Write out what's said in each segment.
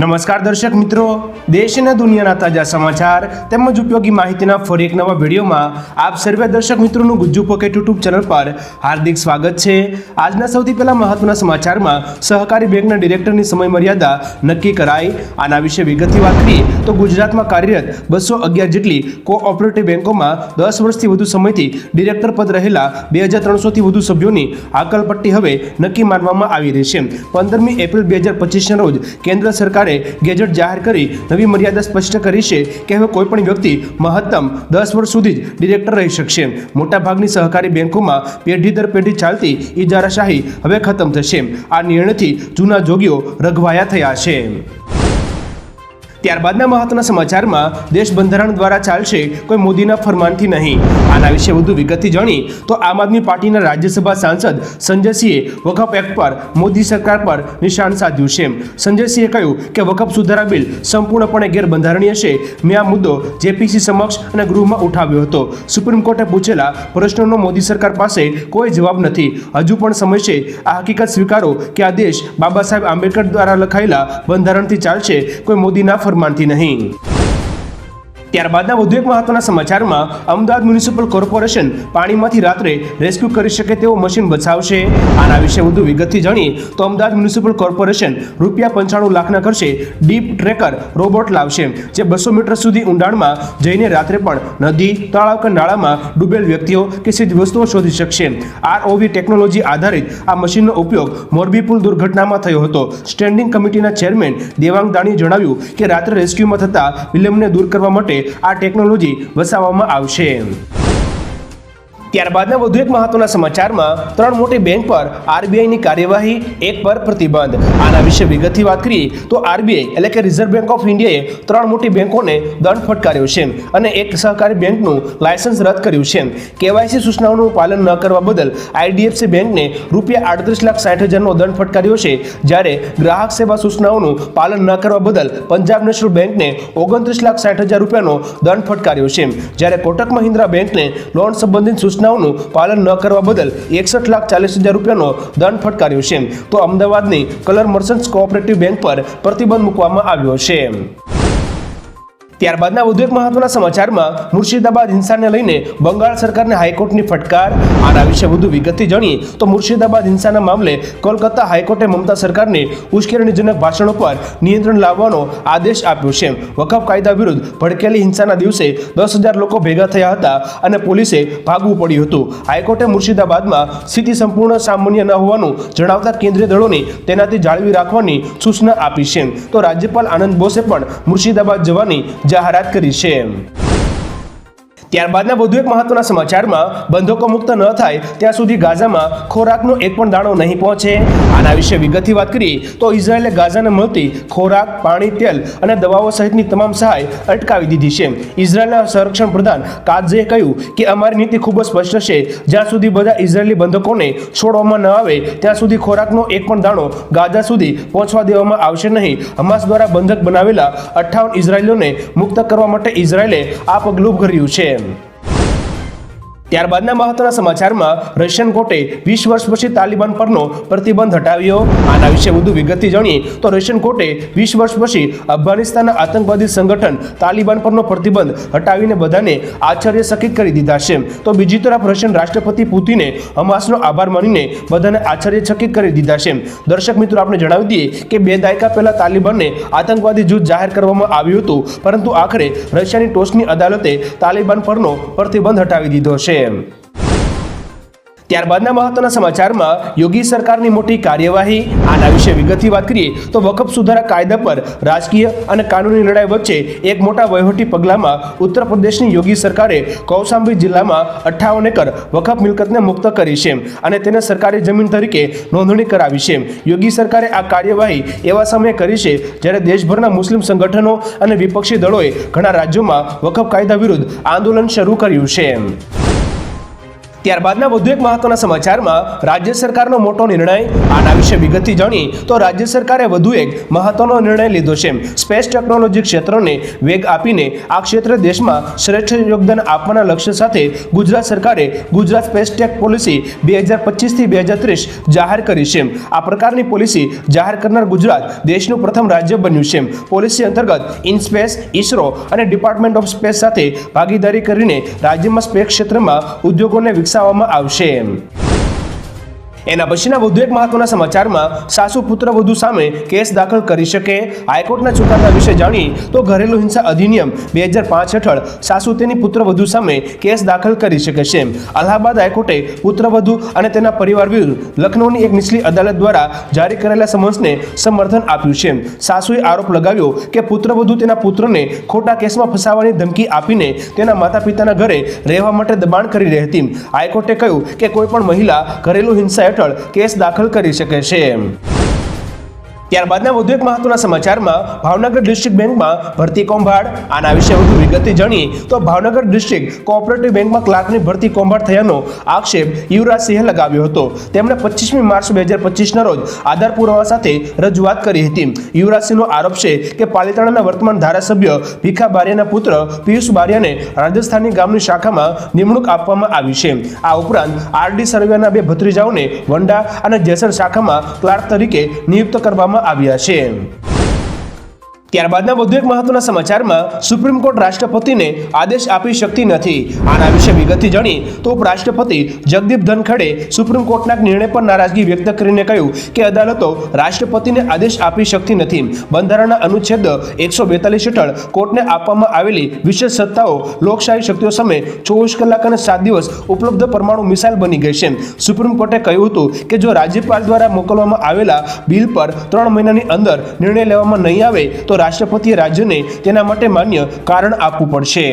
નમસ્કાર દર્શક મિત્રો. દેશ અને દુનિયાના તાજા સમાચાર તેમજ ઉપયોગી માહિતીના ફરી એક નવા વિડીયોમાં આપ સર્વે દર્શક મિત્રોનું ગુજ્જુ પોકેટ યુટ્યુબ ચેનલ પર હાર્દિક સ્વાગત છે. આજના સૌથી પહેલા મહત્વના સમાચારમાં સહકારી બેંકના ડિરેક્ટરની સમય મર્યાદા નક્કી કરાઈ. આના વિશે વિગતથી વાત કરીએ તો ગુજરાતમાં કાર્યરત બસો અગિયાર જેટલી કોઓપરેટિવ બેંકોમાં દસ વર્ષથી વધુ સમયથી ડિરેક્ટર પદ રહેલા બે હજાર ત્રણસોથી વધુ સભ્યોની આકલપટ્ટી હવે નક્કી માનવામાં આવી રહી છે. પંદરમી એપ્રિલ બે હજાર પચીસના રોજ કેન્દ્ર સરકારે ગેજેટ જાહેર કરી નવી મર્યાદા સ્પષ્ટ કરી છે કે હવે કોઈ પણ વ્યક્તિ મહત્તમ દસ વર્ષ સુધી જ ડિરેક્ટર રહી શકશે. મોટાભાગની સહકારી બેંકોમાં પેઢી દર પેઢી ચાલતી ઇજારાશાહી હવે ખતમ થશે. આ નિર્ણયથી જૂના જોગીઓ રઘવાયા થયા છે. ત્યારબાદના મહત્વના સમાચારમાં દેશ બંધારણ દ્વારા ચાલશે કોઈ મોદીના ફરમાનથી નહીં. આના વિશે વધુ વિગતથી જાણી તો આમ આદમી પાર્ટીના રાજ્યસભા સાંસદ સંજયસિંહે વકફ એક્ટ પર મોદી સરકાર પર નિશાન સાધ્યું છે. સંજયસિંહે કહ્યું કે વકફ સુધારા બિલ સંપૂર્ણપણે ગેરબંધારણીય છે. મેં આ મુદ્દો જેપીસી સમક્ષ અને ગૃહમાં ઉઠાવ્યો હતો. સુપ્રીમ કોર્ટે પૂછેલા પ્રશ્નોનો મોદી સરકાર પાસે કોઈ જવાબ નથી. હજુ પણ સમય છે. આ હકીકત સ્વીકારો કે આ દેશ બાબા સાહેબ આંબેડકર દ્વારા લખાયેલા બંધારણથી ચાલશે. કોઈ મોદીના ફરમાનથી નહીં. ત્યારબાદના વધુ એક મહત્વના સમાચારમાં અમદાવાદ મ્યુનિસિપલ કોર્પોરેશન પાણીમાંથી રાત્રે રેસ્ક્યુ કરી શકે તેવો મશીન બચાવશે. આના વિશે વધુ વિગતથી જાણીએ તો અમદાવાદ મ્યુનિસિપલ કોર્પોરેશન રૂપિયા પંચાણું લાખના ખર્ચે ડીપ ટ્રેકર રોબોટ લાવશે, જે બસો મીટર સુધી ઊંડાણમાં જઈને રાત્રે પણ નદી, તળાવ કે નાળામાં ડૂબેલ વ્યક્તિઓ કે સીધ વસ્તુઓ શોધી શકશે. આરઓવી ટેકનોલોજી આધારિત આ મશીનનો ઉપયોગ મોરબી પુલ દુર્ઘટનામાં થયો હતો. સ્ટેન્ડિંગ કમિટીના ચેરમેન દેવાંગ દાણીએ જણાવ્યું કે રાત્રે રેસ્ક્યુમાં થતા વિલંબને દૂર કરવા માટે આ ટેકનોલોજી વસાવવામાં આવશે. ત્યારબાદના વધુ એક મહત્વના સમાચારમાં, ત્રણ મોટી બેંક પર આરબીઆઈની કાર્યવાહી, એક પર પ્રતિબંધ. આના વિશે વિગતથી વાત કરીએ, તો આરબીઆઈ એટલે કે રિઝર્વ બેંક ઓફ ઇન્ડિયાએ ત્રણ મોટી બેંકોને દંડ ફટકાર્યો છે અને એક સહકારી બેંકનું લાયસન્સ રદ કર્યું છે. કેવાયસી સૂચનાઓનું પાલન ન કરવા બદલ આઈડીએફસી બેંકને રૂપિયા આડત્રીસ લાખ સાઠ હજારનો દંડ ફટકાર્યો છે, જ્યારે ગ્રાહક સેવા સૂચનાઓનું પાલન ન કરવા બદલ પંજાબ નેશનલ બેંકને ઓગણત્રીસ લાખ સાઠ હજાર રૂપિયાનો દંડ ફટકાર્યો છે. જ્યારે કોટક મહિન્દ્રા બેંકને લોન સંબંધિત સૂચનાઓનું પાલન ન કરવા બદલ એકસઠ લાખ ચાલીસ હજાર રૂપિયાનો દંડ ફટકાર્યો છે. તો અમદાવાદની કલર મર્ચન્ટ્સ કોઓપરેટિવ બેંક પર પ્રતિબંધ મૂકવામાં આવ્યો છે. ત્યારબાદના વધુ એક મહત્વના સમાચારમાં મુર્શિદાબાદ હિંસાને લઈને બંગાળ સરકારને હાઈકોર્ટની ફટકાર. આના વિશે વધુ વિગતથી જાણીએ તો મુર્શિદાબાદ હિંસાના મામલે કોલકાતા હાઈકોર્ટે મમતા સરકારને ઉશ્કેરણીજનક ભાષણો પર નિયંત્રણ લાવવાનો આદેશ આપ્યો છે. વકફ કાયદા વિરુદ્ધ ભડકેલી હિંસાના દિવસે દસ હજાર લોકો ભેગા થયા હતા અને પોલીસે ભાગવું પડ્યું હતું. હાઈકોર્ટે મુર્શિદાબાદમાં સ્થિતિ સંપૂર્ણ સામાન્ય ન હોવાનું જણાવતા કેન્દ્રીય દળોને તેનાથી જાળવી રાખવાની સૂચના આપી છે. તો રાજ્યપાલ આનંદ બોસે પણ મુર્શિદાબાદ જવાની જાહેરાત કરી છે ત્યારબાદના વધુ એક મહત્વના સમાચારમાં બંધકો મુક્ત ન થાય ત્યાં સુધી ગાઝામાં ખોરાકનો એક પણ દાણો નહીં પહોંચે. આના વિશે વિગતથી વાત કરીએ તો ઇઝરાયેલે ગાઝાને મળતી ખોરાક, પાણી, તેલ અને દવાઓ સહિતની તમામ સહાય અટકાવી દીધી છે. ઇઝરાયેલના સંરક્ષણ પ્રધાન કાઝે કહ્યું કે અમારી નીતિ ખૂબ જ સ્પષ્ટ છે. જ્યાં સુધી બધા ઇઝરાયેલી બંધકોને છોડવામાં ન આવે, ત્યાં સુધી ખોરાકનો એક પણ દાણો ગાઝા સુધી પહોંચવા દેવામાં આવશે નહીં. હમાસ દ્વારા બંધક બનાવેલા અઠ્ઠાવન ઇઝરાયેલીઓને મુક્ત કરવા માટે ઇઝરાયેલે આ પગલું ભર્યું છે. him. ત્યારબાદના મહત્વના સમાચારમાં રશિયન કોર્ટે વીસ વર્ષ પછી તાલિબાન પરનો પ્રતિબંધ હટાવ્યો. આના વિશે વધુ વિગતથી જાણીએ તો રશિયન કોર્ટે વીસ વર્ષ પછી અફઘાનિસ્તાનના આતંકવાદી સંગઠન તાલિબાન પરનો પ્રતિબંધ હટાવીને બધાને આશ્ચર્યચકિત કરી દીધા છે. તો બીજી તરફ રશિયન રાષ્ટ્રપતિ પુતિને હમાસનો આભાર માનીને બધાને આશ્ચર્યચકિત કરી દીધા છે. દર્શક મિત્રો, આપણે જણાવી દઈએ કે બે દાયકા પહેલા તાલિબાનને આતંકવાદી જૂથ જાહેર કરવામાં આવ્યું હતું. પરંતુ આખરે રશિયાની ટોચની અદાલતે તાલિબાન પરનો પ્રતિબંધ હટાવી દીધો છે. ત્યારબાદના મહત્વના સમાચારમાં યોગી સરકારની મોટી કાર્યવાહી. આના વિશે વિગતથી વાત કરીએ તો વકફ સુધારા કાયદા પર રાજકીય અને કાનૂની લડાઈ વચ્ચે એક મોટા વહીવટી પગલામાં ઉત્તર પ્રદેશની યોગી સરકારે કૌશાંબી જિલ્લામાં અઠ્ઠાવન એકર વકફ મિલકતને મુક્ત કરી છે અને તેને સરકારી જમીન તરીકે નોંધણી કરાવી છે યોગી સરકારે આ કાર્યવાહી એવા સમયે કરી છે જ્યારે દેશભરના મુસ્લિમ સંગઠનો અને વિપક્ષી દળોએ ઘણા રાજ્યોમાં વકફ કાયદા વિરુદ્ધ આંદોલન શરૂ કર્યું છે ત્યારબાદના વધુ એક મહત્વના સમાચારમાં રાજ્ય સરકારનો મોટો નિર્ણય. આના વિશે વિગતથી જાણી તો રાજ્ય સરકારે વધુ એક મહત્વનો નિર્ણય લીધો છે. સ્પેસ ટેકનોલોજી ક્ષેત્રને વેગ આપીને આ ક્ષેત્રે દેશમાં શ્રેષ્ઠ યોગદાન આપવાના લક્ષ્ય સાથે ગુજરાત સરકારે ગુજરાત સ્પેસ ટેક પોલિસી બે હજાર પચીસથી બે હજાર ત્રીસ જાહેર કરી છે. આ પ્રકારની પોલિસી જાહેર કરનાર ગુજરાત દેશનું પ્રથમ રાજ્ય બન્યું છે. પોલિસી અંતર્ગત ઇનસ્પેસ ઇસરો અને ડિપાર્ટમેન્ટ ઓફ સ્પેસ સાથે ભાગીદારી કરીને રાજ્યમાં સ્પેસ ક્ષેત્રમાં ઉદ્યોગોને વિકસાવવામાં આવશે એના પછીના વધુ એક મહત્વના સમાચારમાં સાસુ પુત્ર વધુ સામે કેસ દાખલ કરી શકે. હાઈકોર્ટના ચુકાદા વિશે જાણી તો ઘરેલુ હિંસા અધિનિયમ બે હજાર પાંચ હેઠળ સાસુ તેની પુત્ર વધુ સામે કેસ દાખલ કરી શકે છે. અલ્હાબાદ હાઈકોર્ટે પુત્રવધુ અને તેના પરિવાર વિરુદ્ધ લખનૌની એક નીચલી અદાલત દ્વારા જારી કરેલા સમન્સને સમર્થન આપ્યું છે. સાસુએ આરોપ લગાવ્યો કે પુત્રવધુ તેના પુત્રને ખોટા કેસમાં ફસાવવાની ધમકી આપીને તેના માતા પિતાના ઘરે રહેવા માટે દબાણ કરી રહી હતી. હાઈકોર્ટે કહ્યું કે કોઈ પણ મહિલા ઘરેલુ હિંસા હેઠળ કેસ દાખલ કરી શકે છે. ત્યારબાદના વધુ એક મહત્વના સમાચારમાં ભાવનગર ડિસ્ટ્રિક્ટ બેંકમાં ભરતી કૌભાંડ. આના વિશે વધુ વિગતે જાણીએ તો ભાવનગર ડિસ્ટ્રિક્ટ કોઓપરેટિવ બેંકમાં ક્લાર્કની ભરતી કૌભાંડ થયાનો આક્ષેપ યુવરાજ સિંહે લગાવ્યો હતો. તેમણે પચીસમી માર્ચ બે હજાર પચીસના રોજ આધાર પુરાવા સાથે રજૂઆત કરી હતી. યુવરાજ સિંહનો આરોપ છે કે પાલિતાણાના વર્તમાન ધારાસભ્ય ભીખા બારિયાના પુત્ર પિયુષ બારિયાને રાજસ્થાની ગામની શાખામાં નિમણૂક આપવામાં આવી છે. આ ઉપરાંત આરડી સર્વેના બે ભત્રીજાઓને વંડા અને જેસર શાખામાં ક્લાર્ક તરીકે નિયુક્ત કરવામાં આવ્યા છે. ત્યારબાદના વધુ એક મહત્વના સમાચારમાં સુપ્રીમ કોર્ટ રાષ્ટ્રપતિને આદેશ આપી શકતી નથી. આના વિશે વિગતથી જાણી તો ઉપરાષ્ટ્રપતિ જગદીપ ધનખડે સુપ્રીમ કોર્ટના નિર્ણય પર નારાજગી વ્યક્ત કરીને કહ્યું કે અદાલતો રાષ્ટ્રપતિને આદેશ આપી શકતી નથી. બંધારણના અનુચ્છેદ એકસો બેતાલીસ હેઠળ કોર્ટને આપવામાં આવેલી વિશેષ સત્તાઓ, લોકશાહી શક્તિઓ સામે ચોવીસ કલાક અને સાત દિવસ ઉપલબ્ધ પરમાણુ મિસાઇલ બની ગઈ છે. સુપ્રીમ કોર્ટે કહ્યું હતું કે જો રાજ્યપાલ દ્વારા મોકલવામાં આવેલા બિલ પર ત્રણ મહિનાની અંદર નિર્ણય લેવામાં નહીં આવે તો રાષ્ટ્રપતિએ રાજ્યને તેના માટે માન્ય કારણ આપવું પડશે.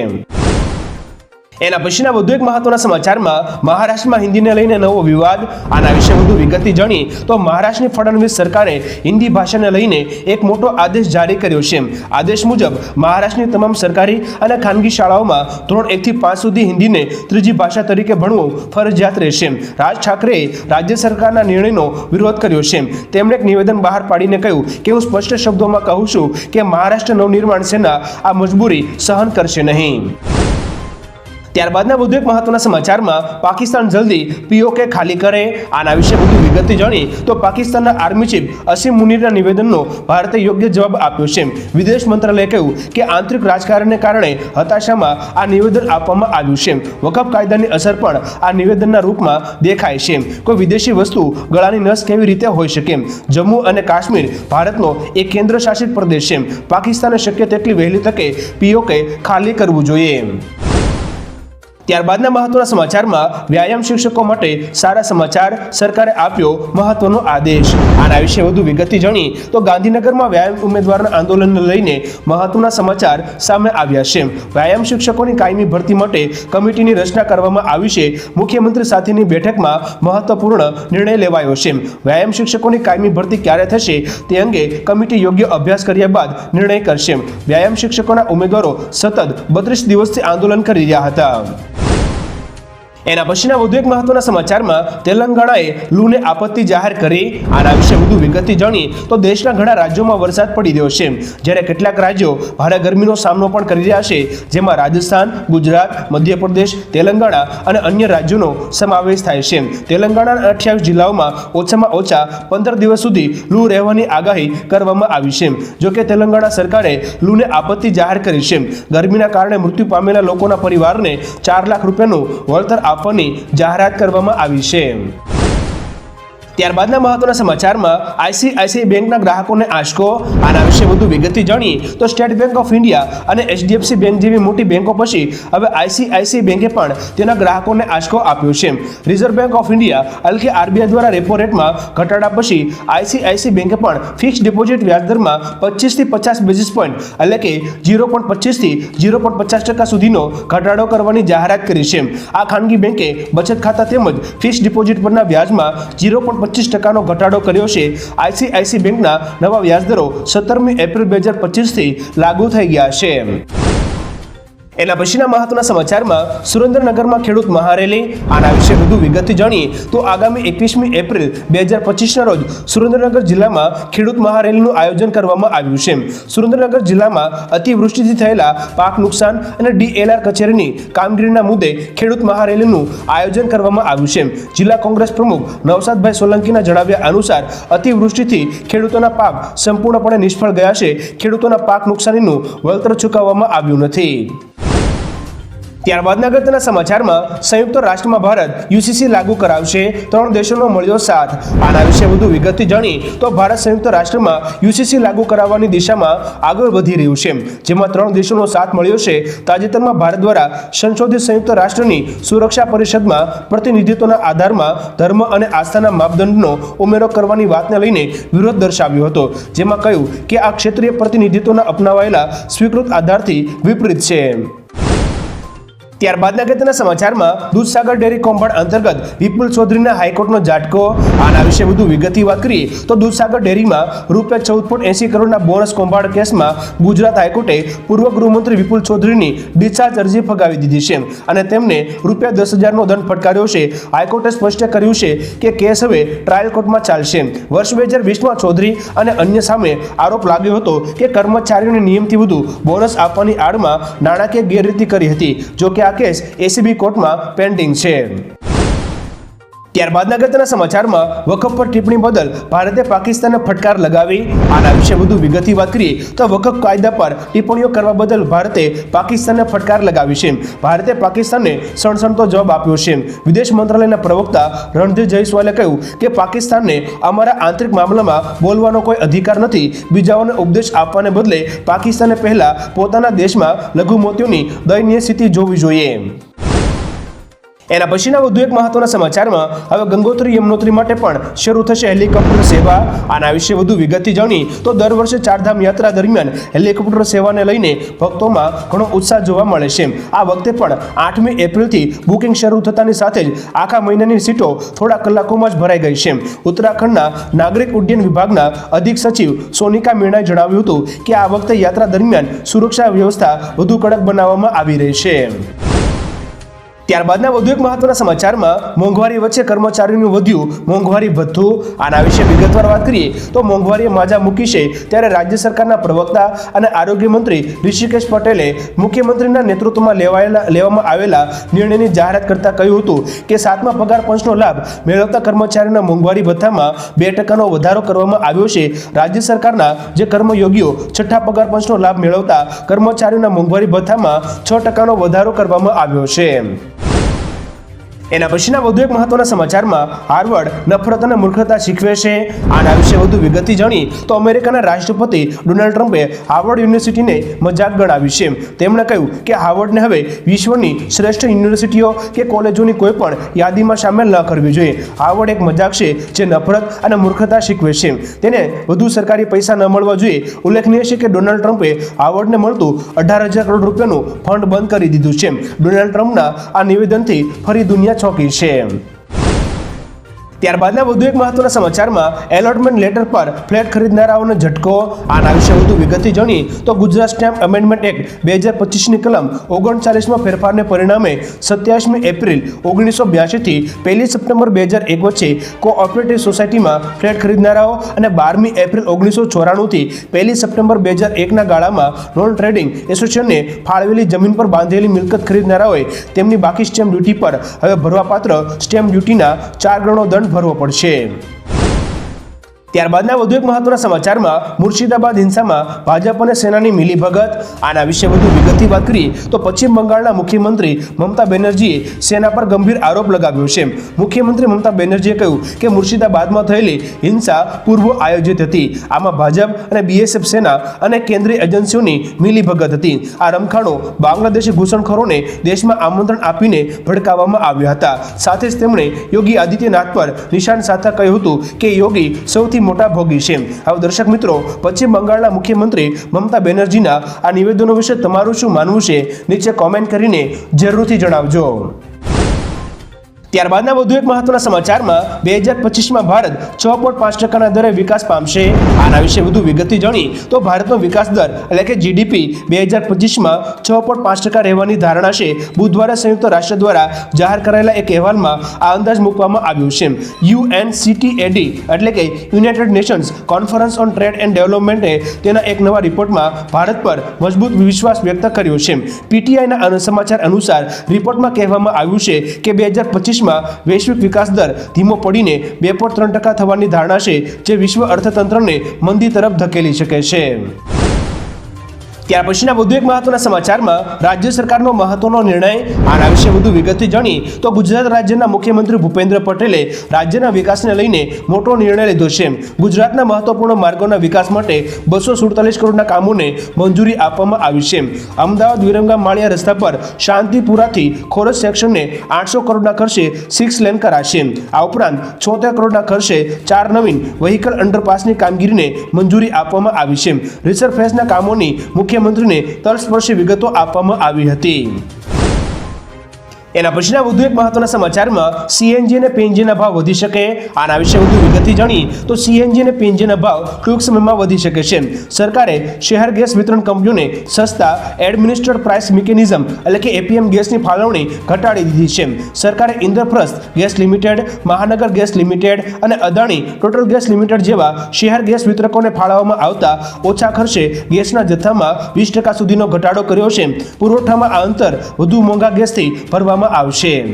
એના પછીના વધુ એક મહત્વના સમાચારમાં મહારાષ્ટ્રમાં હિન્દીને લઈને નવો વિવાદ, આના વિશે વધુ વિગતથી જાણી તો મહારાષ્ટ્રની ફડણવીસ સરકારે હિન્દી ભાષાને લઈને એક મોટો આદેશ જારી કર્યો છે. આદેશ મુજબ મહારાષ્ટ્રની તમામ સરકારી અને ખાનગી શાળાઓમાં ધોરણ એકથી પાંચ સુધી હિન્દીને ત્રીજી ભાષા તરીકે ભણવું ફરજિયાત રહેશે. રાજ ઠાકરેએ રાજ્ય સરકારના નિર્ણયનો વિરોધ કર્યો છે. તેમણે એક નિવેદન બહાર પાડીને કહ્યું કે હું સ્પષ્ટ શબ્દોમાં કહું છું કે મહારાષ્ટ્ર નવનિર્માણ સેના આ મજબૂરી સહન કરશે નહીં. ત્યારબાદના વધુ એક મહત્વના સમાચારમાં પાકિસ્તાન જલ્દી પીઓકે ખાલી કરે આના વિશે વધુ વિગતથી જાણી તો પાકિસ્તાનના આર્મી ચીફ અસીમ મુનીરના નિવેદનનો ભારતે યોગ્ય જવાબ આપ્યો છે. વિદેશ મંત્રાલયે કહ્યું કે આંતરિક રાજકારણને કારણે હતાશામાં આ નિવેદન આપવામાં આવ્યું છે. વકફ કાયદાની અસર પણ આ નિવેદનના રૂપમાં દેખાય છે. કોઈ વિદેશી વસ્તુ ગળાની નસ કેવી રીતે હોઈ શકે? જમ્મુ અને કાશ્મીર ભારતનો એક કેન્દ્ર શાસિત પ્રદેશ છે. પાકિસ્તાને શક્ય તેટલી વહેલી તકે પીઓકે ખાલી કરવું જોઈએ. ત્યારબાદના મહત્વના સમાચારમાં વ્યાયામ શિક્ષકો માટે સારા સમાચાર સરકારે આપ્યો મહત્વનો આદેશ. આના વિશે વધુ વિગતથી જાણી તો ગાંધીનગરમાં વ્યાયામ ઉમેદવારના આંદોલનને લઈને મહત્વના સમાચાર સામે આવ્યા છે. વ્યાયામ શિક્ષકોની કાયમી ભરતી માટે કમિટીની રચના કરવામાં આવી છે. મુખ્યમંત્રી સાથેની બેઠકમાં મહત્વપૂર્ણ નિર્ણય લેવાયો છે. વ્યાયામ શિક્ષકોની કાયમી ભરતી ક્યારે થશે તે અંગે કમિટી યોગ્ય અભ્યાસ કર્યા બાદ નિર્ણય કરશે. વ્યાયામ શિક્ષકોના ઉમેદવારો સતત બત્રીસ દિવસથી આંદોલન કરી રહ્યા હતા. એના પછીના વધુ એક મહત્વના સમાચારમાં તેલંગાણાએ લૂને આપત્તિ જાહેર કરી. આના વિશે વધુ વિગતથી જાણીએ તો દેશના ઘણા રાજ્યોમાં વરસાદ પડી રહ્યો છે. જ્યારે કેટલાક રાજ્યો ભારે ગરમીનો સામનો પણ કરી રહ્યા છે, જેમાં રાજસ્થાન, ગુજરાત, મધ્યપ્રદેશ, તેલંગાણા અને અન્ય રાજ્યોનો સમાવેશ થાય છે. તેલંગાણાના અઠ્યાવીસ જિલ્લાઓમાં ઓછામાં ઓછા પંદર દિવસ સુધી લૂ રહેવાની આગાહી કરવામાં આવી છે. જોકે તેલંગાણા સરકારે લૂને આપત્તિ જાહેર કરી છે. ગરમીના કારણે મૃત્યુ પામેલા લોકોના પરિવારને ચાર લાખ રૂપિયાનું વળતર આપવાની જાહેરાત કરવામાં આવી છે. ત્યારબાદના મહત્વના સમાચારમાં આઈસીઆઈસીઆઈ બેંકના ગ્રાહકોને આંચકો, આના વિશે વધુ વિગતથી જાણીએ તો સ્ટેટ બેંક ઓફ ઇન્ડિયા અને એચડીએફસી બેંક જેવી મોટી બેંકો પછી હવે આઈસીઆઈસીઆઈ બેંકે પણ તેના ગ્રાહકોને આંચકો આપ્યો છે. રિઝર્વ બેંક ઓફ ઇન્ડિયા એટલે આરબીઆઈ દ્વારા રેપો રેટમાં ઘટાડા પછી આઈસીઆઈસી બેંકે પણ ફિક્સ ડિપોઝિટ વ્યાજદરમાં પચીસથી પચાસ બેઝિસ પોઈન્ટ, એટલે કે ઝીરો પોઈન્ટ પચીસથી ઝીરો પોઈન્ટ પચાસ ટકા સુધીનો ઘટાડો કરવાની જાહેરાત કરી છે. આ ખાનગી બેંકે બચત ખાતા તેમજ ફિક્સ ડિપોઝિટ પરના વ્યાજમાં ઝીરો પોઈન્ટ પચીસ ટકાનો ઘટાડો કર્યો છે. આઈસીઆઈસી બેંકના નવા વ્યાજદરો સત્તરમી એપ્રિલ બે હજાર પચીસથી લાગુ થઈ ગયા છે. એના પછીના મહત્વના સમાચારમાં સુરેન્દ્રનગરમાં ખેડૂત મહારેલી આના વિશે વધુ વિગતથી જાણીએ તો આગામી એકવીસમી એપ્રિલ બે હજાર પચીસના રોજ સુરેન્દ્રનગર જિલ્લામાં ખેડૂત મહારેલીનું આયોજન કરવામાં આવ્યું છે. સુરેન્દ્રનગર જિલ્લામાં અતિવૃષ્ટિથી થયેલા પાક નુકસાન અને ડીએલઆર કચેરીની કામગીરીના મુદ્દે ખેડૂત મહારેલીનું આયોજન કરવામાં આવ્યું છે. જિલ્લા કોંગ્રેસ પ્રમુખ નવસાદભાઈ સોલંકીના જણાવ્યા અનુસાર અતિવૃષ્ટિથી ખેડૂતોના પાક સંપૂર્ણપણે નિષ્ફળ ગયા છે. ખેડૂતોના પાક નુકસાનીનું વળતર ચૂકવવામાં આવ્યું નથી. ત્યારબાદના અગત્યના સમાચારમાં સંયુક્ત રાષ્ટ્રમાં ભારત યુસીસી લાગુ કરાવશે. ત્રણ દેશોનો મળ્યો સાથ. આના વિશે વધુ વિગતથી જાણી તો ભારત સંયુક્ત રાષ્ટ્રમાં યુસીસી લાગુ કરાવવાની દિશામાં આગળ વધી રહ્યું છે. જેમાં ત્રણ દેશોનો સાથ મળ્યો છે. તાજેતરમાં ભારત દ્વારા સંશોધિત સંયુક્ત રાષ્ટ્રની સુરક્ષા પરિષદમાં પ્રતિનિધિત્વના આધારમાં ધર્મ અને આસ્થાના માપદંડનો ઉમેરો કરવાની વાતને લઈને વિરોધ દર્શાવ્યો હતો. જેમાં કહ્યું કે આ ક્ષેત્રીય પ્રતિનિધિત્વના અપનાવાયેલા સ્વીકૃત આધારથી વિપરીત છે. ત્યારબાદના અગત્યના સમાચારમાં દૂધસાગર ડેરી કૌભાંડ અંતર્ગત વિપુલ ચૌધરીના હાઈકોર્ટનો ઝાટકો. આના વિશે વધુ વિગતથી વાત કરીએ, તો દૂધસાગર ડેરીમાં રૂપિયા ચૌદ પોઈન્ટ એસી કરોડના બોનસ કૌભાંડ કેસમાં ગુજરાત હાઈકોર્ટે પૂર્વ ગૃહમંત્રી વિપુલ ચૌધરીની ડિસ્ચાર્જ અરજી ફગાવી દીધી છે. અને તેમને રૂપિયા દસ હજારનો દંડ ફટકાર્યો છે. હાઈકોર્ટે સ્પષ્ટ કર્યું છે કે કેસ હવે ટ્રાયલ કોર્ટમાં ચાલશે. વર્ષ બે હજાર વીસમાં ચૌધરી અને અન્ય સામે આરોપ લાગ્યો હતો કે કર્મચારીઓને નિયમથી વધુ બોનસ આપવાની આડમાં નાણાકીય ગેરરીતિ કરી હતી. જો કે આ કેસ એસીબી કોર્ટમાં પેન્ડિંગ છે ત્યારબાદના અગત્યના સમાચારમાં વકફ પર ટિપ્પણી બદલ ભારતે પાકિસ્તાનને ફટકાર લગાવી. આના વિશે વધુ વિગતથી વાત કરીએ તો વકફ કાયદા પર ટિપ્પણીઓ કરવા બદલ ભારતે પાકિસ્તાનને ફટકાર લગાવી છે. ભારતે પાકિસ્તાનને સણસણતો જવાબ આપ્યો છે. વિદેશ મંત્રાલયના પ્રવક્તા રણધીર જયસ્વાલે કહ્યું કે પાકિસ્તાનને અમારા આંતરિક મામલામાં બોલવાનો કોઈ અધિકાર નથી. બીજાઓને ઉપદેશ આપવાને બદલે પાકિસ્તાને પહેલા પોતાના દેશમાં લઘુમતીઓની દયનીય સ્થિતિ જોવી જોઈએ. એના પછીના વધુ એક મહત્વના સમાચારમાં, હવે ગંગોત્રી યમનોત્રી માટે પણ શરૂ થશે હેલિકોપ્ટર સેવા. આના વિશે વધુ વિગતથી જાણી, તો દર વર્ષે ચારધામ યાત્રા દરમિયાન હેલિકોપ્ટર સેવાને લઈને ભક્તોમાં ઘણો ઉત્સાહ જોવા મળે છે. આ વખતે પણ આઠમી એપ્રિલથી બુકિંગ શરૂ થતાની સાથે જ આખા મહિનાની સીટો થોડા કલાકોમાં જ ભરાઈ ગઈ છે. ઉત્તરાખંડના નાગરિક ઉડ્ડયન વિભાગના અધિક સચિવ સોનિકા મીણાએ જણાવ્યું હતું કે આ વખતે યાત્રા દરમિયાન સુરક્ષા વ્યવસ્થા વધુ કડક બનાવવામાં આવી રહી છે. ત્યારબાદના વધુ એક મહત્વના સમાચારમાં મોંઘવારી વચ્ચે કર્મચારીઓનું વધ્યું, મોંઘવારી ભથ્થું આના વિશે વિગતવાર વાત કરીએ તો મોંઘવારીએ માજા મૂકી છે ત્યારે રાજ્ય સરકારના પ્રવક્તા અને આરોગ્ય મંત્રી ઋષિકેશ પટેલે મુખ્યમંત્રીના નેતૃત્વમાં લેવાયેલા, લેવામાં આવેલા નિર્ણયની જાહેરાત કરતા કહ્યું હતું કે સાતમા પગાર પંચનો લાભ મેળવતા કર્મચારીના મોંઘવારી ભથ્થામાં બે ટકાનો વધારો કરવામાં આવ્યો છે. રાજ્ય સરકારના જે કર્મયોગીઓ છઠ્ઠા પગાર પંચનો લાભ મેળવતા કર્મચારીઓના મોંઘવારી ભથ્થામાં છ ટકાનો વધારો કરવામાં આવ્યો છે. એના પછીના વધુ એક મહત્વના સમાચારમાં હાર્વર્ડ નફરત અને મૂર્ખતા શીખવે છે. આના વિશે વધુ વિગતથી જાણી તો અમેરિકાના રાષ્ટ્રપતિ ડોનાલ્ડ ટ્રમ્પે હાર્વર્ડ યુનિવર્સિટીને મજાક ગણાવી છે. તેમણે કહ્યું કે હાર્વર્ડને હવે વિશ્વની શ્રેષ્ઠ યુનિવર્સિટીઓ કે કોલેજોની કોઈ પણ યાદીમાં સામેલ ન કરવી જોઈએ. હાર્વર્ડ એક મજાક છે જે નફરત અને મૂર્ખતા શીખવે છે. તેને વધુ સરકારી પૈસા ન મળવા જોઈએ. ઉલ્લેખનીય છે કે ડોનાલ્ડ ટ્રમ્પે હાર્વર્ડને મળતું અઢાર હજાર કરોડ રૂપિયાનું ફંડ બંધ કરી દીધું છે. ડોનાલ્ડ ટ્રમ્પના આ નિવેદનથી ફરી દુનિયા ચોંકી છે ત્યારબાદના વધુ એક મહત્વના સમાચારમાં એલોટમેન્ટ લેટર પર ફ્લેટ ખરીદનારાઓને ઝટકો. આના વિશે વધુ વિગતથી જાણી તો ગુજરાત સ્ટેમ્પ અમેન્ડમેન્ટ એક્ટ બે હજાર પચીસની કલમ ઓગણચાલીસમાં ફેરફારને પરિણામે સત્યાવીસમી એપ્રિલ ઓગણીસો બ્યાસીથી પહેલી સપ્ટેમ્બર બે હજાર એક વચ્ચે કોઓપરેટિવ સોસાયટીમાં ફ્લેટ ખરીદનારાઓ અને બારમી એપ્રિલ ઓગણીસો ચોરાણુંથી પહેલી સપ્ટેમ્બર બે હજાર એકના ગાળામાં નોન ટ્રેડિંગ એસોસિએશનને ફાળવેલી જમીન પર બાંધેલી મિલકત ખરીદનારાઓએ તેમની બાકી સ્ટેમ્પ ડ્યુટી પર હવે ભરવાપાત્ર સ્ટેમ્પ ડ્યુટીના ચાર ગણો દંડ ભરવો પડશે. ત્યારબાદના વધુ એક મહત્વના સમાચારમાં મુર્શિદાબાદ હિંસામાં ભાજપ અને સેનાની મિલીભગત. આના વિશે વધુ વિગતથી વાત કરીએ તો પશ્ચિમ બંગાળના મુખ્યમંત્રી મમતા બેનર્જીએ સેના પર ગંભીર આરોપ લગાવ્યો છે. મુખ્યમંત્રી મમતા બેનર્જીએ કહ્યું કે મુર્શિદાબાદમાં થયેલી હિંસા પૂર્વ આયોજિત હતી. આમાં ભાજપ અને બીએસએફ સેના અને કેન્દ્રીય એજન્સીઓની મિલીભગત હતી. આ રમખાણો બાંગ્લાદેશી ઘૂસણખોરોને દેશમાં આમંત્રણ આપીને ભડકાવવામાં આવ્યા હતા. સાથે જ તેમણે યોગી આદિત્યનાથ પર નિશાન સાધતા કહ્યું હતું કે યોગી સૌથી મોટા ભોગી છે. હવે દર્શક મિત્રો, પશ્ચિમ બંગાળના મુખ્યમંત્રી મમતા બેનર્જીના આ નિવેદનો વિશે તમારું શું માનવું છે? નીચે કોમેન્ટ કરીને જરૂરથી જણાવજો. ત્યારબાદના વધુ એક મહત્વના સમાચારમાં બે હજાર પચીસમાં ભારત છ પોઈન્ટ પાંચ ટકાના દરે વિકાસ પામશે. આના વિશે વધુ વિગતથી જાણી તો ભારતનો વિકાસ દર એટલે કે જીડીપી બે હજાર પચીસમાં છ પોઈન્ટ પાંચ ટકા રહેવાની ધારણા છે. બુધવારે સંયુક્ત રાષ્ટ્ર દ્વારા જાહેર કરાયેલા એક અહેવાલમાં આ અંદાજ મૂકવામાં આવ્યો છે. યુએનસીટીએડી એટલે કે United Nations Conference on Trade and ડેવલપમેન્ટે તેના એક નવા રિપોર્ટમાં ભારત પર મજબૂત વિશ્વાસ વ્યક્ત કર્યો છે. પીટીઆઈના સમાચાર અનુસાર રિપોર્ટમાં કહેવામાં આવ્યું છે કે બે હજાર પચીસમાં વૈશ્વિક વિકાસ દર ધીમો પડીને બે પોઈન્ટ ત્રણ ટકા થવાની ધારણા છે, જે વિશ્વ અર્થતંત્રને મંદી તરફ ધકેલી શકે છે. ત્યાર પછીના વધુ એક મહત્વના સમાચારમાં રાજ્ય સરકારનો મહત્વનો નિર્ણય આના વિશે વધુ વિગતથી જાણી તો ગુજરાત રાજ્યના મુખ્યમંત્રી ભૂપેન્દ્ર પટેલે રાજ્યના વિકાસને લઈને મોટો નિર્ણય લીધો છે. ગુજરાતના મહત્વપૂર્ણ માર્ગોના વિકાસ માટે બસો સુડતાલીસ કરોડના કામોને મંજૂરી આપવામાં આવી છે. અમદાવાદ, વિરમગામ, માળિયા રસ્તા પર શાંતિપુરાથી ખોરજ સેક્શનને આઠસો કરોડના ખર્ચે સિક્સ લેન કરાશે. આ ઉપરાંત છોતેર કરોડના ખર્ચે ચાર નવીન વ્હીકલ અંડરપાસની કામગીરીને મંજૂરી આપવામાં આવી છે. રિસર્ફેસના કામોની મુખ્યમંત્રીને તલસ્પર્શી વિગતો આપવામાં આવી હતી. એના પછીના વધુ એક મહત્વના સમાચારમાં સીએનજી અને પીએનજીના ભાવ વધી શકે. આના વિશે વધુ વિગતથી જાણી તો સીએનજી અને પીએનજીના ભાવ ટૂંક સમયમાં વધી શકે છે. સરકારે શહેર ગેસ વિતરણ કંપનીઓને સસ્તા એડમિનિસ્ટ્રેડ પ્રાઇસ મિકેનિઝમ એટલે કે એપીએમ ગેસની ફાળવણી ઘટાડી દીધી છે. સરકારે Indraprastha gas limited, Mahanagar gas limited અને અદાણી ટોટલ ગેસ લિમિટેડ જેવા શહેર ગેસ વિતરકોને ફાળવવામાં આવતા ઓછા ખર્ચે ગેસના જથ્થામાં વીસ ટકા સુધીનો ઘટાડો કર્યો છે. પુરવઠામાં આ અંતર વધુ મોંઘા ગેસથી ભરવામાં આવશે.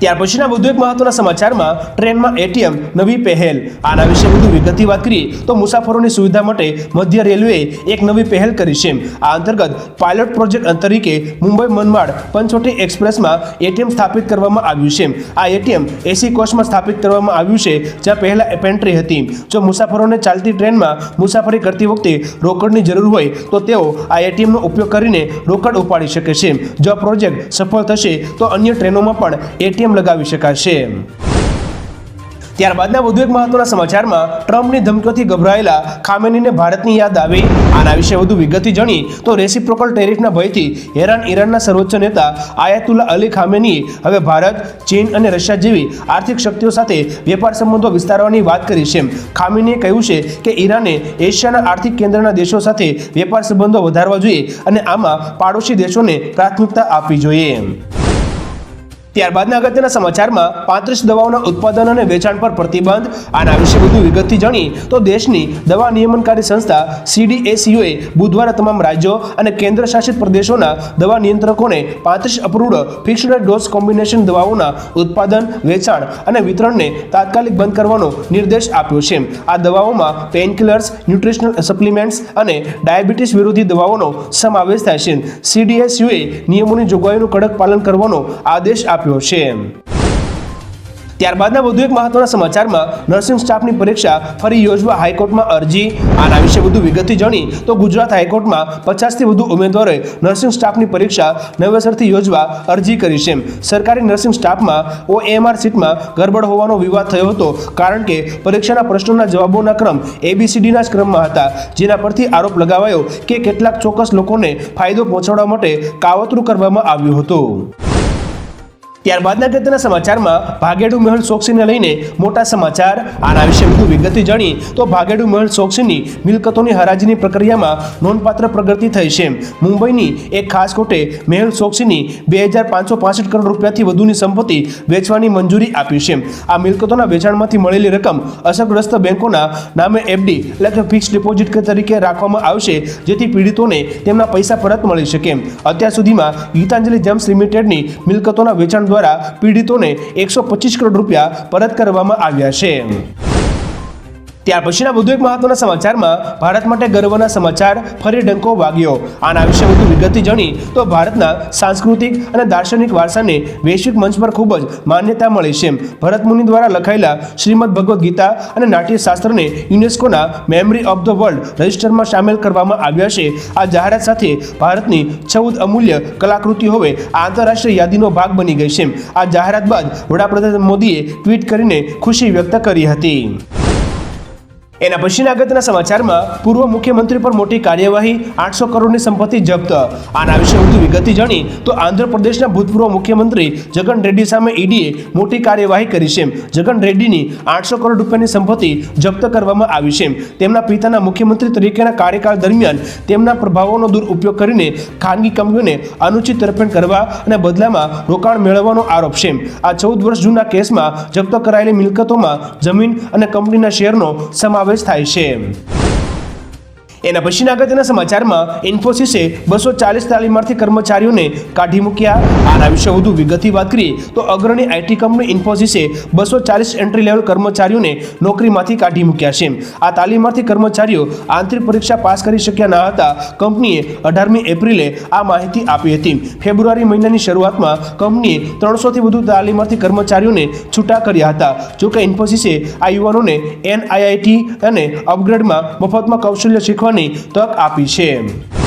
ત્યાર પછીના વધુ એક મહત્વના સમાચારમાં ટ્રેનમાં એટીએમ નવી પહેલ. આના વિશે વધુ વિગતથી વાત કરીએ તો મુસાફરોની સુવિધા માટે મધ્ય રેલવેએ એક નવી પહેલ કરી છે. આ અંતર્ગત પાયલોટ પ્રોજેક્ટ તરીકે મુંબઈ મનમાડ પંચોટી એક્સપ્રેસમાં એટીએમ સ્થાપિત કરવામાં આવ્યું છે. આ એટીએમ એસી કોચમાં સ્થાપિત કરવામાં આવ્યું છે, જ્યાં પહેલાં પેન્ટ્રી હતી. જો મુસાફરોને ચાલતી ટ્રેનમાં મુસાફરી કરતી વખતે રોકડની જરૂર હોય, તો તેઓ આ એટીએમનો ઉપયોગ કરીને રોકડ ઉપાડી શકે છે. જો આ પ્રોજેક્ટ સફળ થશે, તો અન્ય ટ્રેનોમાં પણ એટીએમ લગાવી શકાશે ત્યારબાદના વધુ એક મહત્વના સમાચારમાં ટ્રમ્પની ધમકીઓથી ગભરાયેલા ખામેનીને ભારતની યાદ આવી. આના વિશે વધુ વિગતથી જાણી તો રેસિપ્રોકલ ટેરિફના ભયથી હેરાન ઈરાનના સર્વોચ્ચ નેતા આયાતુલ્લા અલી ખામેનીએ હવે ભારત, ચીન અને રશિયા જેવી આર્થિક શક્તિઓ સાથે વેપાર સંબંધો વિસ્તારવાની વાત કરી છે. ખામેનીએ કહ્યું છે કે ઈરાને એશિયાના આર્થિક કેન્દ્રના દેશો સાથે વેપાર સંબંધો વધારવા જોઈએ અને આમાં પાડોશી દેશોને પ્રાથમિકતા આપવી જોઈએ. ત્યારબાદના અગત્યના સમાચારમાં પાંત્રીસ દવાઓના ઉત્પાદન અને વેચાણ પર પ્રતિબંધ. આના વિશે વધુ વિગતથી જાણી તો દેશની દવા નિયમનકારી સંસ્થા સીડીએસીઓએ બુધવારે તમામ રાજ્યો અને કેન્દ્ર શાસિત પ્રદેશોના દવા નિયંત્રકોને પાંત્રીસ અપ્રુવડ ફિક્સ્ડ ડોઝ કોમ્બિનેશન દવાઓના ઉત્પાદન, વેચાણ અને વિતરણને તાત્કાલિક બંધ કરવાનો નિર્દેશ આપ્યો છે. આ દવાઓમાં પેઇનકિલર્સ ન્યુટ્રિશનલ સપ્લિમેન્ટ્સ અને ડાયાબિટીસ વિરોધી દવાઓનો સમાવેશ થાય છે. સીડીએસયુએ નિયમોની જોગવાઈનું કડક પાલન કરવાનો આદેશ આપ્યો છે. ત્યારબાદના વધુ એક મહત્વના સમાચારમાં નર્સિંગ સ્ટાફની પરીક્ષા ફરી યોજવા હાઈકોર્ટમાં અરજી. આના વિશે વધુ વિગતથી જાણી તો ગુજરાત હાઈકોર્ટમાં પચાસથી વધુ ઉમેદવારોએ નર્સિંગ સ્ટાફની પરીક્ષા નવેસરથી યોજવા અરજી કરી છે. સરકારી નર્સિંગ સ્ટાફમાં ઓએમઆર સીટમાં ગરબડ હોવાનો વિવાદ થયો હતો કારણ કે પરીક્ષાના પ્રશ્નોના જવાબોના ક્રમ એબીસીડીના જ ક્રમમાં હતા, જેના પરથી આરોપ લગાવાયો કે કેટલાક ચોક્કસ લોકોને ફાયદો પહોંચાડવા માટે કાવતરું કરવામાં આવ્યું હતું. ત્યારબાદના અગત્યના સમાચારમાં ભાગેડુ મહેલ ચોકસીને લઈને મોટા સમાચાર. આના વિશે વધુ વિગતે જાણી તો ભાગેડુ મહેલ ચોકસીની મિલકતોની હરાજીની પ્રક્રિયામાં નોંધપાત્ર પ્રગતિ થઈ છે. મુંબઈની એક ખાસ કોર્ટે મહેલ ચોકસીની બે હજાર પાંચસો પાસઠ કરોડ રૂપિયાથી વધુની સંપત્તિ વેચવાની મંજૂરી આપી છે. આ મિલકતોના વેચાણમાંથી મળેલી રકમ અસરગ્રસ્ત બેંકોના નામે એફડી એટલે કે ફિક્સ ડિપોઝિટ તરીકે રાખવામાં આવશે, જેથી પીડિતોને તેમના પૈસા પરત મળી શકે. અત્યાર સુધીમાં ગીતાંજલિ જેમ્સ લિમિટેડની મિલકતોના વેચાણ દ્વારા પીડિતોને એકસો કરોડ રૂપિયા પરત કરવામાં આવ્યા છે. ત્યાર પછીના વધુ એક મહત્વના સમાચારમાં ભારત માટે ગર્વના સમાચાર ફરી ડંકો વાગ્યો. આના વિશે વધુ વિગતથી જાણી તો ભારતના સાંસ્કૃતિક અને દાર્શનિક વારસાને વૈશ્વિક મંચ પર ખૂબ જ માન્યતા મળી છે. ભરત મુનિ દ્વારા લખાયેલા શ્રીમદ ભગવદ્ ગીતા અને નાટ્યશાસ્ત્રને યુનેસ્કોના મેમરી ઓફ ધ વર્લ્ડ રજિસ્ટરમાં સામેલ કરવામાં આવ્યા છે. આ જાહેરાત સાથે ભારતની ચૌદ અમૂલ્ય કલાકૃતિ હવે આંતરરાષ્ટ્રીય યાદીનો ભાગ બની ગઈ છે. આ જાહેરાત બાદ વડાપ્રધાન મોદીએ ટ્વીટ કરીને ખુશી વ્યક્ત કરી હતી. એના પછીના અગત્યના સમાચારમાં પૂર્વ મુખ્યમંત્રી પર મોટી કાર્યવાહી, આઠસો કરોડની સંપત્તિ જપ્ત. આના વિશે વધુ વિગત જાણી તો આંધ્રપ્રદેશના ભૂતપૂર્વ મુખ્યમંત્રી જગન રેડ્ડી સામે ઈડીએ મોટી કાર્યવાહી કરી છે. જગન રેડ્ડીની આઠસો કરોડ રૂપિયાની સંપત્તિ જપ્ત કરવામાં આવી છે. તેમના પિતાના મુખ્યમંત્રી તરીકેના કાર્યકાળ દરમિયાન તેમના પ્રભાવોનો દુરુપયોગ કરીને ખાનગી કંપનીઓને અનુચિત તરફેણ કરવા અને બદલામાં રોકાણ મેળવવાનો આરોપ છે. આ ચૌદ વર્ષ જૂના કેસમાં જપ્ત કરાયેલી મિલકતોમાં જમીન અને કંપનીના શેરનો સમાવેશ થાય છે. એના પછી અગત્યના સમાચારમાં ઇન્ફોસિસે બસો ચાલીસ તાલીમાર્થી કર્મચારીઓને કાઢી મૂક્યા. આના વિશે વધુ વિગતથી વાત કરીએ તો અગ્રણી આઈટી કંપની ઇન્ફોસિસે બસો ચાલીસ એન્ટ્રી લેવલ કર્મચારીઓને નોકરીમાંથી કાઢી મૂક્યા છે. આ તાલીમાર્થી કર્મચારીઓ આંતરિક પરીક્ષા પાસ કરી શક્યા ન હતા. કંપનીએ અઢારમી એપ્રિલે આ માહિતી આપી હતી. ફેબ્રુઆરી મહિનાની શરૂઆતમાં કંપનીએ ત્રણસોથી વધુ તાલીમાર્થી કર્મચારીઓને છૂટા કર્યા હતા. જોકે ઇન્ફોસિસે આ યુવાનોને એનઆઈઆઈટી અને અપગ્રેડમાં મફતમાં કૌશલ્ય શીખવાની તક આપી છે.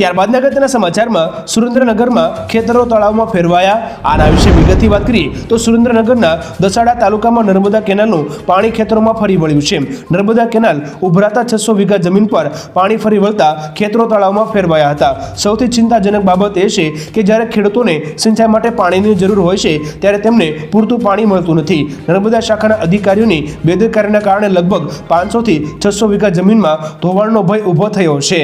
ત્યારબાદ અગત્યના સમાચારમાં સુરેન્દ્રનગરમાં ખેતરો તળાવમાં ફેરવાયા. આના વિશે વિગતથી વાત કરીએ તો સુરેન્દ્રનગરના દસાડા તાલુકામાં નર્મદા કેનાલનું પાણી ખેતરોમાં ફરી વળ્યું છે. નર્મદા કેનાલ ઉભરાતા છસો વીઘા જમીન પર પાણી ફરી વળતા ખેતરો તળાવમાં ફેરવાયા હતા. સૌથી ચિંતાજનક બાબત એ છે કે જ્યારે ખેડૂતોને સિંચાઈ માટે પાણીની જરૂર હોય છે, ત્યારે તેમને પૂરતું પાણી મળતું નથી. નર્મદા શાખાના અધિકારીઓની બેદરકારીના કારણે લગભગ પાંચસોથી છસો વીઘા જમીનમાં ધોવાણનો ભય ઊભો થયો છે.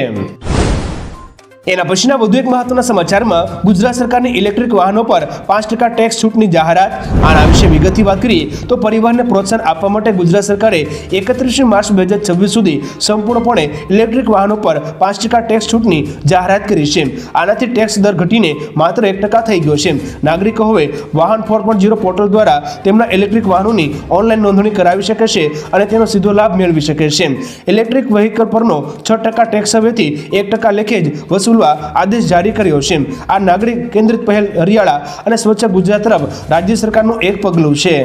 એના પછીના વધુ એક મહત્વના સમાચારમાં ગુજરાત સરકારની ઇલેક્ટ્રિક વાહનો પર પાંચ ટકા ટેક્સ છૂટની જાહેરાત. આના વિશે વિગતથી વાત કરીએ તો પરિવહનને પ્રોત્સાહન આપવા માટે ગુજરાત સરકારે એકત્રીસમી માર્ચ બે હજાર છવ્વીસ સુધી સંપૂર્ણપણે ઇલેક્ટ્રિક વાહનો પર પાંચ ટકા ટેક્સ છૂટની જાહેરાત કરી છે. આનાથી ટેક્સ દર ઘટીને માત્ર એક ટકા થઈ ગયો છે. નાગરિકો હવે વાહન ફોર પોઈન્ટ ઝીરો પોર્ટલ દ્વારા તેમના ઇલેક્ટ્રિક વાહનોની ઓનલાઈન નોંધણી કરાવી શકે છે અને તેનો સીધો લાભ મેળવી શકે છે. ઇલેક્ટ્રિક વ્હીકલ પરનો છ ટકા ટેક્સ હવેથી એક ટકા લેખે જ વસૂલવા આદેશ જારી કર્યો છે. આ નાગરિક કેન્દ્રિત પહેલ હરિયાળા અને સ્વચ્છ ગુજરાત તરફ રાજ્ય સરકારનું એક પગલું છે.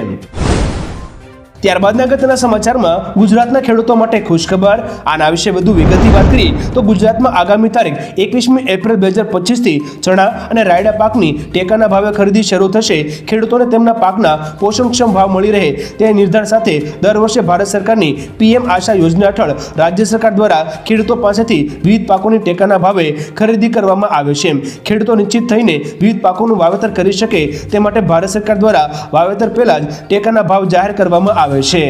ત્યારબાદના અગત્યના સમાચારમાં ગુજરાતના ખેડૂતો માટે ખુશખબર. આના વિશે વધુ વિગતની વાત કરીએ તો ગુજરાતમાં આગામી તારીખ એકવીસમી એપ્રિલ બે હજાર પચીસથી ચણા અને રાયડા પાકની ટેકાના ભાવે ખરીદી શરૂ થશે. ખેડૂતોને તેમના પાકના પોષણક્ષમ ભાવ મળી રહે તે નિર્ધાર સાથે દર વર્ષે ભારત સરકારની પીએમ આશા યોજના હેઠળ રાજ્ય સરકાર દ્વારા ખેડૂતો પાસેથી વિવિધ પાકોની ટેકાના ભાવે ખરીદી કરવામાં આવે છે. ખેડૂતો નિશ્ચિત થઈને વિવિધ પાકોનું વાવેતર કરી શકે તે માટે ભારત સરકાર દ્વારા વાવેતર પહેલાં જ ટેકાના ભાવ જાહેર કરવામાં આવે છે.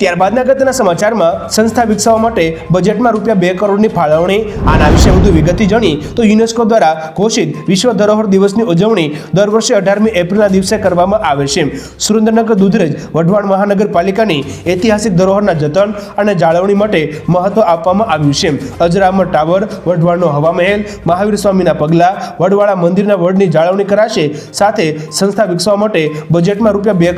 ત્યારબાદના અગત્યના સમાચારમાં સંસ્થા વિકસાવવા માટે બજેટમાં રૂપિયા બે કરોડની ફાળવણી. આના વિશે વધુ વિગતથી જાણી તો યુનેસ્કો દ્વારા ઘોષિત વિશ્વ ધરોહર દિવસની ઉજવણી દર વર્ષે અઢારમી એપ્રિલના દિવસે કરવામાં આવે છે. સુરેન્દ્રનગર, દૂધરેજ, વઢવાણ મહાનગરપાલિકાની ઐતિહાસિક ધરોહરના જતન અને જાળવણી માટે મહત્વ આપવામાં આવ્યું છે. અજરામર ટાવર, વઢવાણનો હવા મહેલ મહાવીર સ્વામીના પગલાં વડવાળા મંદિરના વડની જાળવણી કરાશે. સાથે સંસ્થા વિકસાવવા માટે બજેટમાં રૂપિયા બે